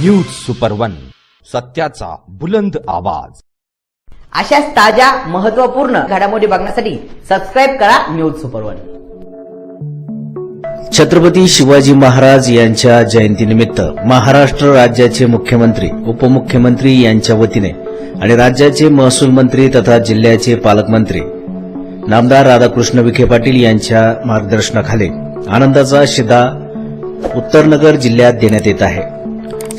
News super one सत्याचा बुलंद आवाज. अशाच ताज्या महत्त्वपूर्ण घडामोडी बघण्यासाठी सबस्क्राईब करा news super one Chhatrapati Shivaji Maharaj यांच्या जयंतीनिमित्त महाराष्ट्र राज्याचे मुख्यमंत्री उपमुख्यमंत्री यांच्या वतीने आणि राज्याचे महसूल मंत्री तथा जिल्ह्याचे पालकमंत्री नामदार राधाकृष्ण विखे पाटील यांच्या मार्गदर्शनाखाली आनंदाचा शिदा उत्तरनगर जिल्ह्यात देण्यात येत आहे.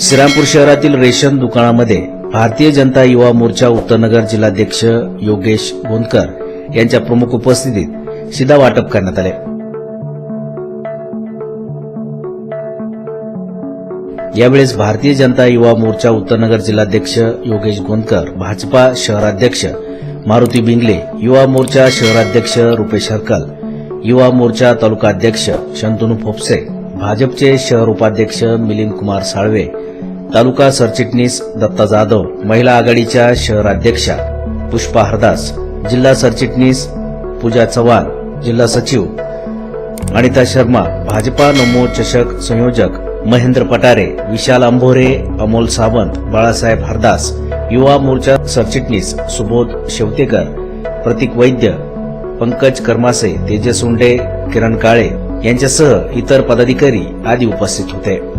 श्रीरामपूर शहरातील रेशन दुकानामध्ये भारतीय जनता युवा मोर्चा उत्तरनगर जिल्हाध्यक्ष योगेश गोंदकर यांच्या प्रमुख उपस्थितीत शिदा वाटप करण्यात आले. यावेळेस भारतीय जनता युवा मोर्चा उत्तरनगर जिल्हाध्यक्ष योगेश गोंदकर भाजपा शहराध्यक्ष मारुती बिंगले युवा मोर्चा शहराध्यक्ष रुपेश हरकल युवा मोर्चा तालुकाध्यक्ष शंतनू फोपसे भाजपचे शहर उपाध्यक्ष मिलिंद कुमार साळवे तालुका सरचिटणीस दत्ता जाधव महिला आघाडीच्या शहराध्यक्षा पुष्पा हरदास जिल्हा सरचिटणीस पूजा चव्हाण जिल्हा सचिव अनिता शर्मा भाजपा नमो चषक संयोजक महेंद्र पटारे विशाल अंभोरे अमोल सावंत बाळासाहेब हरदास युवा मोर्चा सरचिटणीस सुबोध शेवतेकर प्रतीक वैद्य पंकज कर्मासे तेजस उंडे किरण काळे यांच्यासह इतर पदाधिकारी आदी उपस्थित होते.